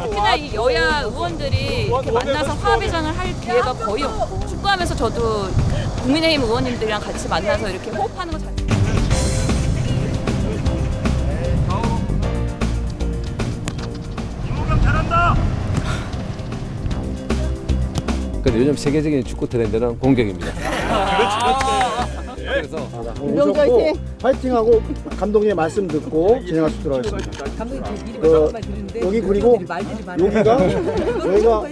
얼굴 이 여야 의원들이 이렇게 만나서 화합의전을 할 기회가 거의 없고 축구하면서 저도 국민의힘 의원님들이랑 같이 만나서 이렇게 호흡하는 거 잘. 요즘 세계적인 축구 트렌드는 공격입니다. 그래서 오셨고 파이팅하고 감독님의 말씀 듣고 진행할 수 있도록 하겠습니다. 그, 여기 그리고 여기가 여기가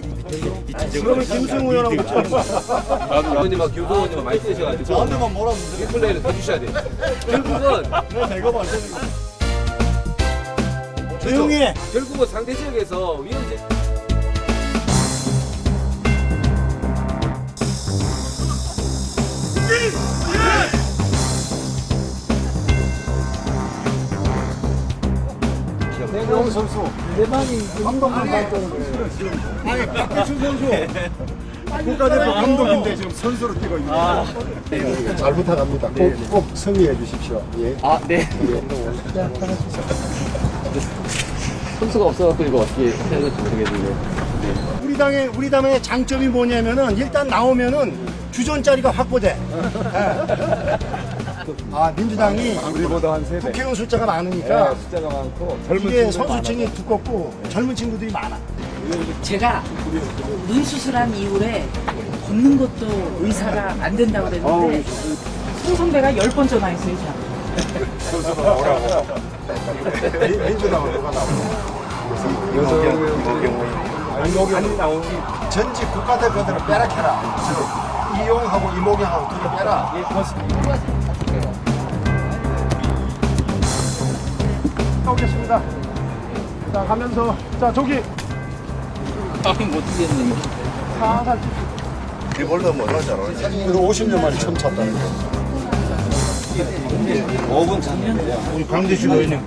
그러면 김승우 의원하고 붙여 의원님과 교도 의원님 많이 쓰셔가지고. 저한테만 뭐라고 플레이를 해주셔야 돼요. 결국은 조용히 해. 결국은 상대 지역에서 위험 지 대경 선수 대만이 감독님 발전을 아니 박대춘 선수 국가대표 감독인데 지금 선수로 뛰고 있는 잘 부탁합니다. 꼭, 꼭 승리해 주십시오. 예. 아, 네. 선수가 없어갖고 이거 어떻게 해야 될지 모르겠는데. 우리 당의 우리 당의 장점이 뭐냐면은 일단 나오면은 주전 자리가 확보돼. 예. 아 민주당이 우리보다 한 세배 국회의원 숫자가 많으니까 숫자가 많고 젊은 이게 친구들 선수층이 두껍고 젊은 친구들이 많아. 제가 눈 수술한 이후에 걷는 것도 의사가 안 된다고 그랬는데 송 선배가 열 번 전화했어요, 저한테. 민주당은 누가 나오고? 아니 나오니 전직 국가대표들을 빼락해라. 지금 이용하고 이모경하고 둘이 빼라. 오겠습니다. 자 가면서 자 저기 못 뛰겠네. 살살 리볼더 못 하잖아. 그래도 50년 만에 처음 찼다는 거. 5분 찼는데. 우리 강대식 의원님.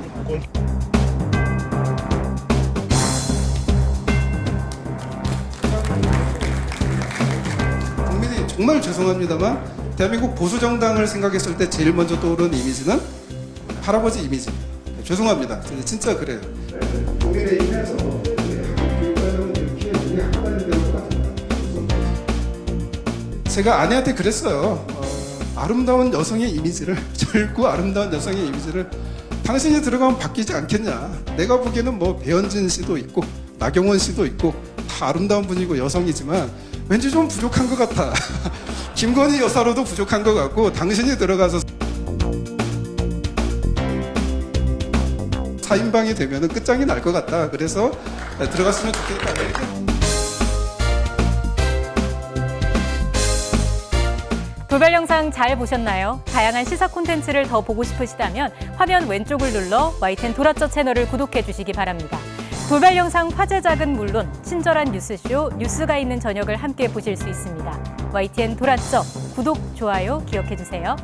정말 죄송합니다만 대한민국 보수 정당을 생각했을 때 제일 먼저 떠오르는 이미지는 할아버지 이미지. 죄송합니다. 진짜- 그래요. 제가 아내한테 그랬어요. 어, 아름다운 여성의 이미지를 젊고 아름다운 여성의 이미지를 당신이 들어가면 바뀌지 않겠냐. 내가 보기에는 뭐 배현진 씨도 있고 나경원 씨도 있고 다 아름다운 분이고 여성이지만 왠지 좀 부족한 것 같아. 김건희 여사로도 부족한 것 같고 당신이 들어가서 사인방이 되면 끝장이 날 것 같다. 그래서 들어갔으면 좋겠다. 돌발 영상 잘 보셨나요? 다양한 시사 콘텐츠를 더 보고 싶으시다면 화면 왼쪽을 눌러 YTN 도라쩌 채널을 구독해 주시기 바랍니다. 돌발 영상 화제작은 물론 친절한 뉴스쇼 뉴스가 있는 저녁을 함께 보실 수 있습니다. YTN 도라쩌 구독, 좋아요 기억해 주세요.